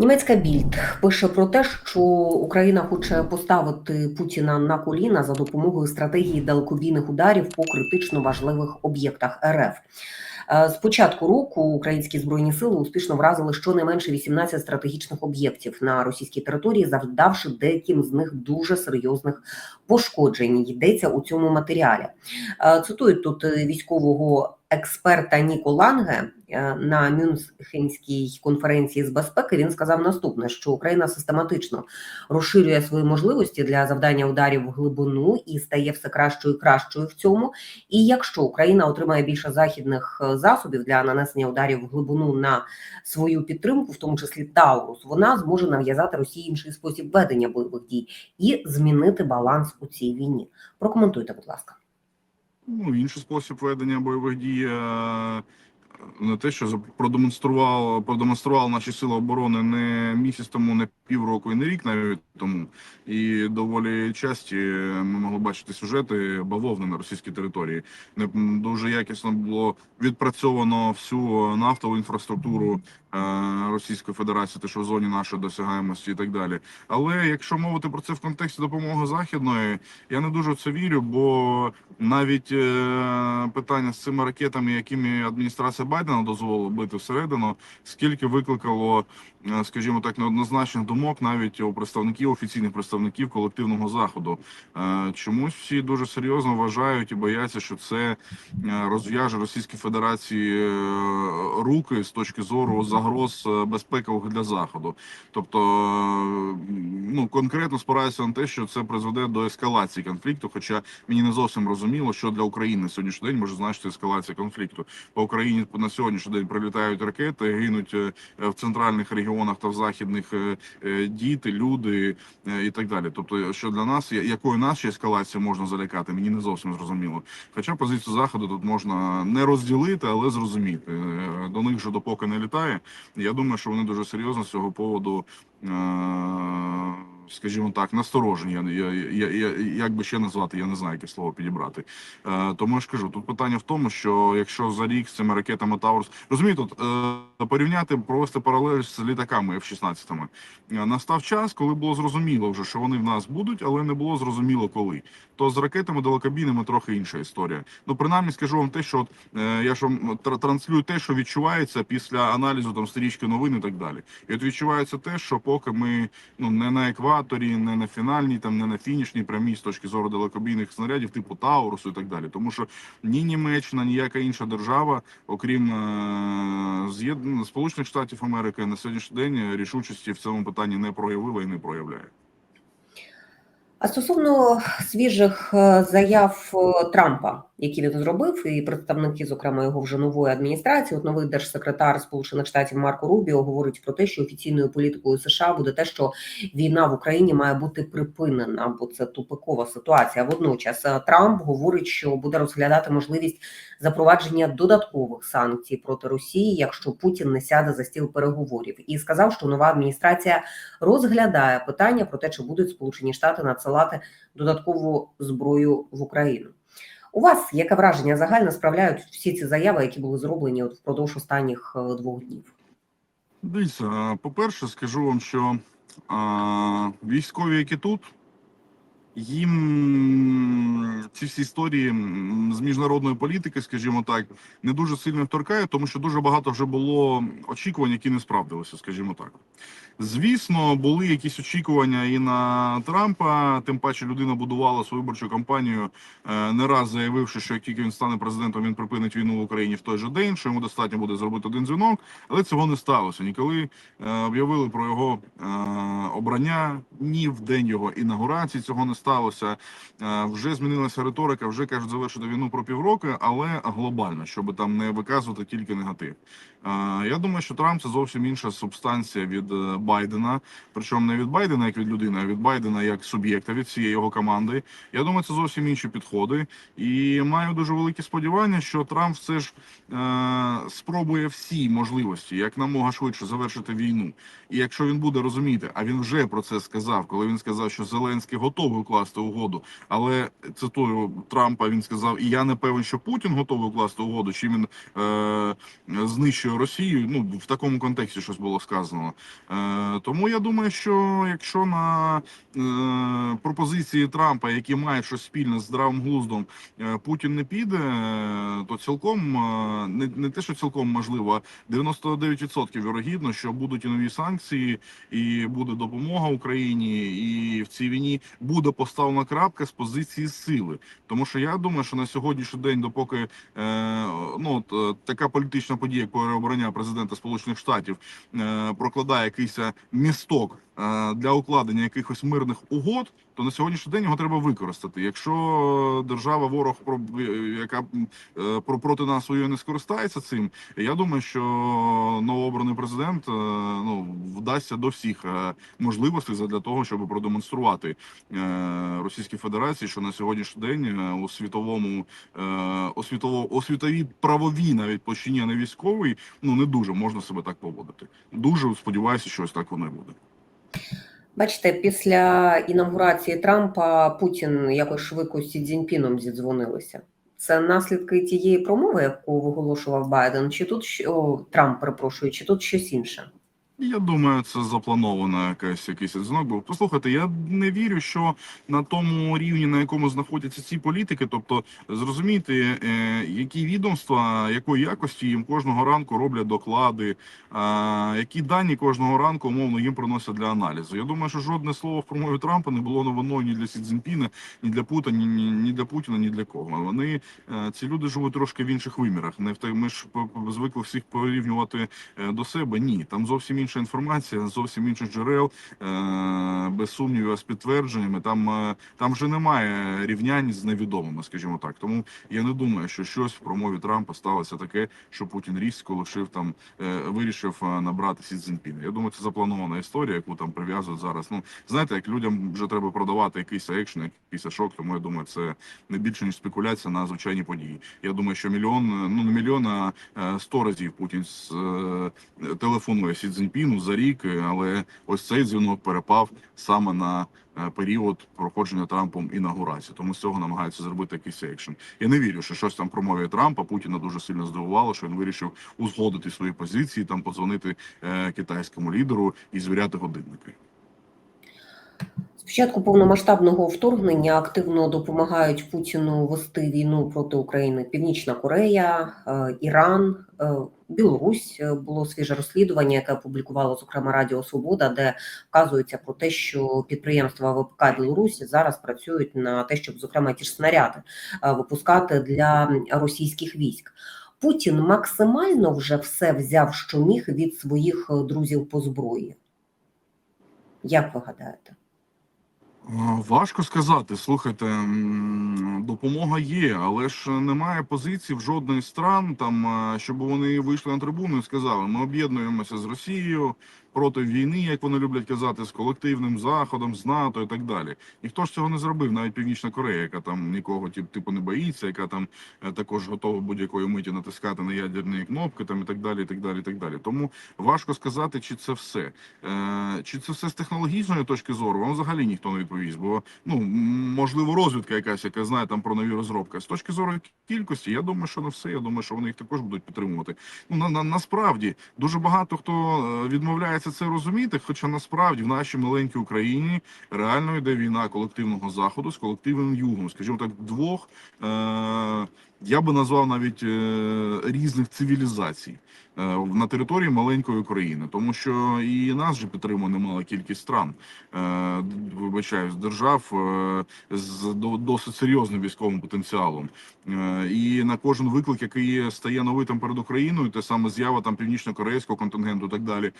Німецька більд пише про те, що Україна хоче поставити Путіна на коліна за допомогою стратегії далекобійних ударів по критично важливих об'єктах РФ. Е, З початку року українські збройні сили успішно вразили щонайменше 18 стратегічних об'єктів на російській території, завдавши деяким з них дуже серйозних пошкоджень. Йдеться у цьому матеріалі. Е, Цитують тут е, військового експерта Ніко Ланге е, на Мюнхенській конференції з безпеки. Він сказав наступне: що Україна систематично розширює свої можливості для завдання ударів в глибину і стає все кращою і кращою в цьому. І якщо Україна отримає більше західних е, засобів для нанесення ударів в глибину на свою підтримку, в тому числі Таурус, вона зможе нав'язати Росії інший спосіб ведення бойових дій і змінити баланс у цій війні. Прокоментуйте, будь ласка. Ну, інший спосіб ведення бойових дій е, не те, що продемонстрував, продемонстрував наші сили оборони не місяць тому, не півроку і не рік навіть тому. І доволі часті ми могли бачити сюжети бавовни на російській території. Не дуже якісно було відпрацьовано всю нафтову інфраструктуру е, Російської Федерації, те, що в зоні нашої досягаємості і так далі. Але якщо мовити про це в контексті допомоги західної, я не дуже в це вірю, бо навіть е, питання з цими ракетами, якими адміністрація Байдена дозволила бити всередину, скільки викликало, е, скажімо так, неоднозначних думок навіть у представників офіційних представників колективного заходу. Е, Чомусь всі дуже серйозно вважають і бояться, що це е, розв'яже Російській Федерації е, руки з точки зору загроз е, безпекових для заходу. Тобто, е, ну конкретно спираються на те, що це призведе до ескалації конфлікту. Хоча мені не зовсім розуміло, що для України сьогоднішній день може значити ескалація конфлікту. По Україні на сьогоднішній день прилітають ракети, гинуть е, в центральних регіонах та в західних діти, люди і так далі. Тобто, що для нас якою наші ескалації можна залякати, мені не зовсім зрозуміло. Хоча позицію заходу тут можна не розділити, але зрозуміти. До них же допоки не літає. Я думаю, що вони дуже серйозно з цього поводу. е, Скажімо так, насторожені. Я, я, я, як би ще назвати, я не знаю, яке слово підібрати. Е, тому я ж кажу, тут питання в тому, що якщо за рік з цими ракетами Таурус розумієте, от, е, порівняти провести паралель з літаками F-16. Е, Настав час, коли було зрозуміло вже, що вони в нас будуть, але не було зрозуміло коли. То з ракетами далекобійними трохи інша історія. Ну принаймні скажу вам те, що от, е, я ж вам транслюю те, що відчувається після аналізу там стрічки новин і так далі. І от відчувається те, що поки ми ну не на екваторі, не на фінальній, там не на фінішній прямій з точки зору далекобійних снарядів, типу Таурусу і так далі. Тому що ні Німеччина, ніяка інша держава, окрім е, з'єднаних Сполучених Штатів Америки, на сьогоднішній день рішучості в цьому питанні не проявила і не проявляє. А стосовно свіжих е, заяв е, Трампа, які він зробив, і представники, зокрема його вже нової адміністрації, от новий держсекретар Сполучених Штатів Марко Рубіо говорить про те, що офіційною політикою США буде те, що війна в Україні має бути припинена, бо це тупикова ситуація. Водночас е, Трамп говорить, що буде розглядати можливість запровадження додаткових санкцій проти Росії, якщо Путін не сяде за стіл переговорів, і сказав, що нова адміністрація розглядає питання про те, чи будуть Сполучені Штати надсилати додаткову зброю в Україну. У вас яке враження загально справляють всі ці заяви, які були зроблені от впродовж останніх е, двох днів? Дивіться, е, по-перше, скажу вам, що а, військові, які тут, їм ці всі історії з міжнародної політики, скажімо так, не дуже сильно торкають, тому що дуже багато вже було очікувань, які не справдилися, скажімо так. Звісно, були якісь очікування і на Трампа. Тим паче людина будувала свою виборчу кампанію, е, не раз заявивши, що як тільки він стане президентом, він припинить війну в Україні в той же день, що йому достатньо буде зробити один дзвінок, але цього не сталося. Ніколи е, об'явили про його е, обрання, ні в день його інаугурації цього не сталося. Вже змінилася риторика, вже кажуть завершити війну про півроку, але глобально, щоб там не виказувати тільки негатив. Я думаю, що Трамп це зовсім інша субстанція від Байдена, причому не від Байдена як від людини, а від Байдена як суб'єкта від всієї його команди. Я думаю, це зовсім інші підходи. І маю дуже великі сподівання, що Трамп все ж е, спробує всі можливості як намога швидше завершити війну. І якщо він буде розуміти, а він вже про це сказав, коли він сказав, що Зеленський готовий укласти угоду. Але цитую Трампа, він сказав: і я не певен, що Путін готовий укласти угоду, чи він е, знищує Росію. Ну в такому контексті щось було сказано. Е, тому я думаю, що якщо на е, пропозиції Трампа, які мають щось спільне з здравим глуздом, е, Путін не піде, е, то цілком не, не те, що цілком можливо, а 99% вірогідно, що будуть і нові санкції, і буде допомога Україні, і в цій війні буде поставлена крапка з позиції сили. Тому що я думаю, що на сьогоднішній день, допоки ну от, така політична подія, як переобрання президента Сполучених Штатів прокладає якийсь місток для укладення якихось мирних угод, то на сьогоднішній день його треба використати. Якщо держава ворог про яка е, про проти нас воює, не скористається цим, я думаю, що новообраний президент е, ну вдасться до всіх е, можливостей для того, щоб продемонструвати е, Російській Федерації, що на сьогоднішній день е, у світовому е, у світово правовій навіть площині, а не військовій, ну не дуже можна себе так поводити. Дуже сподіваюся, що ось так воно і буде. Бачите, після інаугурації Трампа Путін якось швидко з Сі Цзіньпіном зідзвонилися. Це наслідки тієї промови, яку виголошував Байден, чи тут о, Трамп, перепрошую, чи тут щось інше? Я думаю, це заплановано якась якийсь дзвінок. Бо послухайте, я не вірю, що на тому рівні, на якому знаходяться ці політики, тобто зрозуміти, е, які відомства, якої якості їм кожного ранку роблять доклади, е, які дані кожного ранку умовно їм приносять для аналізу. Я думаю, що жодне слово в промові Трампа не було новиною ні для Сі Цзіньпіна, ні для Путіна, ні, ні для Путіна, ні для кого. Вони е, ці люди живуть трошки в інших вимірах. Не в ми ж звикли всіх порівнювати до себе. Ні, там зовсім інша інформація, зовсім інших джерел, е, без сумнівів, з підтвердженнями. Там е, там вже немає рівнянь з невідомими, скажімо так. Тому я не думаю, що щось в промові Трампа сталося таке, що Путін різко лишив там, е, вирішив набрати Сі Цзіньпіна. Я думаю, це запланована історія, яку там прив'язують зараз. Ну знаєте, як людям вже треба продавати якийсь екшн, якийсь шок. Тому я думаю, це не більше ніж спекуляція на звичайні події. Я думаю, що мільйон, ну не мільйон, а сто разів Путін телефонує Сі Цзіньпіну за рік, е, але ось цей дзвінок перепав саме на е, період проходження Трампом інаугурації. Тому з цього намагаються зробити якийсь екшен. Я не вірю, що щось там промові Трампа Путіна дуже сильно здивувало, що він вирішив узгодити свої позиції, там подзвонити е, китайському лідеру і звіряти годинники. Початку повномасштабного вторгнення активно допомагають Путіну вести війну проти України Північна Корея, е, Іран, е, Білорусь. Е, Було свіже розслідування, яке опублікувало зокрема Радіо Свобода, де вказується про те, що підприємства ВПК Білорусі зараз працюють на те, щоб зокрема ті ж снаряди випускати для російських військ. Путін максимально вже все взяв, що міг від своїх друзів по зброї. Як ви гадаєте? Важко сказати. Слухайте, допомога є, але ж немає позицій в жодної стран, там е, щоб вони вийшли на трибуну і сказали: ми об'єднуємося з Росією проти війни, як вони люблять казати, з колективним заходом, з НАТО і так далі. Ніхто ж цього не зробив, навіть Північна Корея, яка там нікого типу не боїться, яка там е, також готова будь-якої миті натискати на ядерні кнопки, там і так далі. І так далі, і так далі. Тому важко сказати, чи це все. Е, Чи це все з технологічної точки зору? Вам взагалі ніхто не відповість, бо ну можливо розвідка якась, яка знає там про нові розробки. З точки зору кількості, я думаю, що не все. Я думаю, що вони їх також будуть підтримувати. Ну на, на насправді дуже багато хто е, відмовляється це розуміти. Хоча насправді в нашій маленькій Україні реально йде війна колективного заходу з колективним югом, скажімо так, двох. Е- я би назвав навіть е, різних цивілізацій е, на території маленької України, тому що і нас же підтримує немала кількість стран, е, вибачаюсь, держав е, з досить серйозним військовим потенціалом. І на кожен виклик, який стає новитим перед Україною, те саме з'ява там північно-корейського контингенту, і так далі.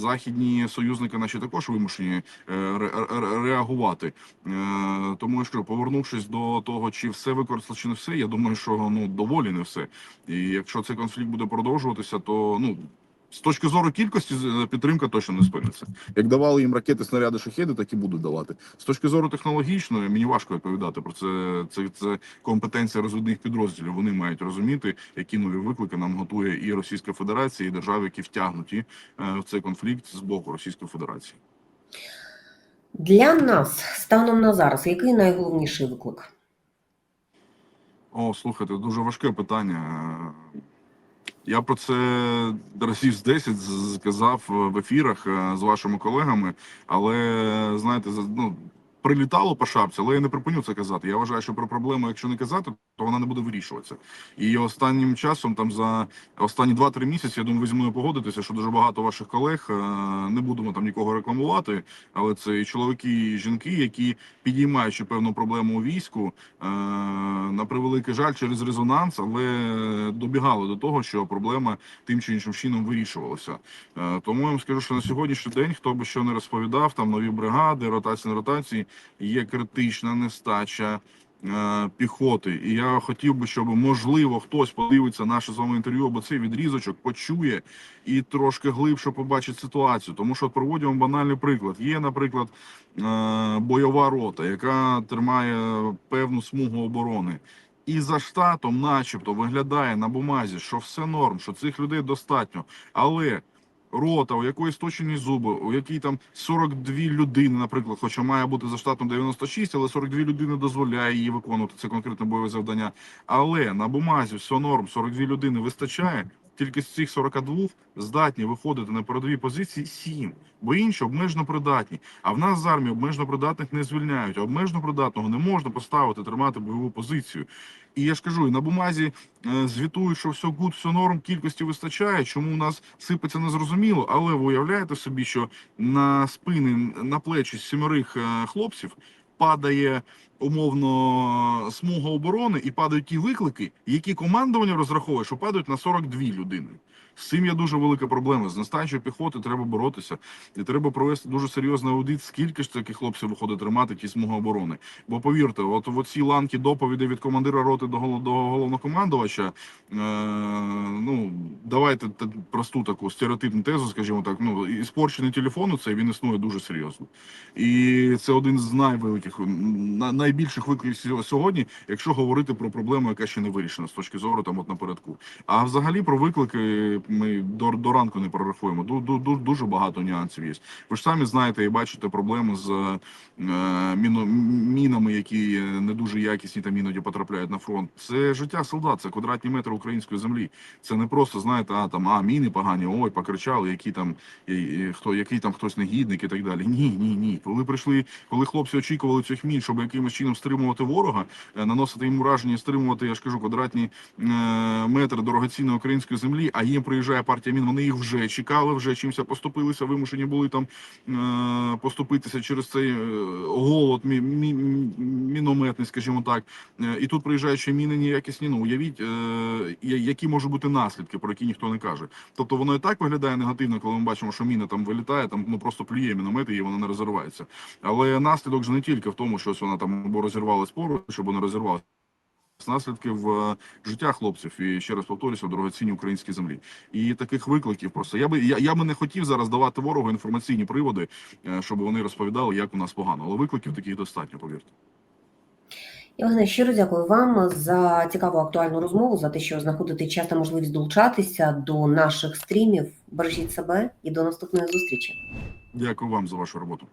Західні союзники наші також вимушені ре- ре- реагувати. Тому що повернувшись до того, чи все використали, чи не все, я думаю, що ну доволі не все. І якщо цей конфлікт буде продовжуватися, то ну. З точки зору кількості з- підтримка точно не спиниться. Як давали їм ракети, снаряди, шахеди, так і будуть давати. З точки зору технологічної, мені важко відповідати про це. Це, це компетенція розвідних підрозділів. Вони мають розуміти, які нові виклики нам готує і Російська Федерація, і держави, які втягнуті е, в цей конфлікт з боку Російської Федерації. Для нас станом на зараз який найголовніший виклик? О, слухайте, дуже важке питання. Я про це разів з 10 сказав в ефірах е, з вашими колегами, але знаєте, ну, прилітало по шапці, але я не припиню це казати. Я вважаю, що про проблему, якщо не казати, то вона не буде вирішуватися. І останнім часом, там за останні 2-3 місяці, я думаю, ви зі мною погодитеся, що дуже багато ваших колег е, не будемо там нікого рекламувати, але це і чоловіки, і жінки, які підіймаючи певну проблему у війську, е, на превеликий жаль, через резонанс, але добігали до того, що проблема тим чи іншим чином вирішувалася. Е, Тому я вам скажу, що на сьогоднішній день, хто би що не розповідав, там нові бригади, ротації на ротації, є критична нестача. Е, Піхоти, і я хотів би, щоб можливо хтось подивиться наше з вами інтерв'ю, або цей відрізочок почує і трошки глибше побачить ситуацію. Тому що проводимо банальний приклад. Є, наприклад, е, бойова рота, яка тримає певну смугу оборони. І за штатом, начебто, виглядає на бумазі, що все норм, що цих людей достатньо. Але рота, у якої сточені зуби, у якій там 42 людини, наприклад, хоча має бути за штатом 96, але 42 людини дозволяє її виконувати це конкретне бойове завдання. Але на бумазі все норм, 42 людини вистачає. Тільки з цих 42 здатні виходити на передові позиції 7, бо інші обмежено придатні. А в нас з армії обмежено придатних не звільняють. А обмежено придатного не можна поставити тримати бойову позицію. І я ж кажу, і на бумазі е, звітують, що все гуд, все норм, кількості вистачає. Чому у нас сипеться незрозуміло, але ви уявляєте собі, що на спини, на плечі сімерих е, хлопців падає умовно смуга оборони і падають ті виклики, які командування розраховує, що падають на 42 людини. З цим є дуже велика проблема. З нестачою піхоти треба боротися, і треба провести дуже серйозний аудит, скільки ж таких хлопців виходить тримати ті смуги оборони. Бо повірте, от в оці ланки доповідей від командира роти до головнокомандувача. Е, ну давайте просту таку стереотипну тезу, скажімо так. Ну і спорчений телефон, це він існує дуже серйозно. І це один з найвеликих, на- найбільших викликів сьогодні, якщо говорити про проблему, яка ще не вирішена з точки зору там от напередку. А взагалі про виклики ми до, до ранку не прорахуємо. Ду, ду, ду- дуже багато нюансів є. Ви ж самі знаєте і бачите проблеми з е, міно, мінами, які не дуже якісні там іноді потрапляють на фронт. Це життя солдат, це квадратні метри української землі. Це не просто знаєте, а там а міни погані, ой, покричали, які там хто який там хтось негідник і так далі. Ні, ні, ні. Коли прийшли, коли хлопці очікували цих мін, щоб якимось чином стримувати ворога, е, наносити їм ураження, стримувати, я ж кажу, квадратні е, метри дорогоцінної української землі. А їм приїжджає партія мін. Вони їх вже чекали, вже чимся поступилися, вимушені були там е, поступитися через цей голод мі, мі, мінометний, скажімо так. І тут приїжджають ще міни неякісні. Ну уявіть, які можуть бути наслідки, про які ніхто не каже. Тобто воно і так виглядає негативно, коли ми бачимо, що міна там вилітає, там ну просто плює міномет і вона не розривається. Але наслідок же не тільки в тому, що ось вона там або розірвалась поруч, або не розірвалася. Наслідки в е, життя хлопців і ще раз повторюся, в дорогоцінній українській землі. І таких викликів просто я би я, я би не хотів зараз давати ворогу інформаційні приводи, е, щоб вони розповідали, як у нас погано. Але викликів таких достатньо, повірте. Євгене, щиро дякую вам за цікаву актуальну розмову, за те, що знаходите час та можливість долучатися до наших стрімів. Бережіть себе і до наступної зустрічі. Дякую вам за вашу роботу.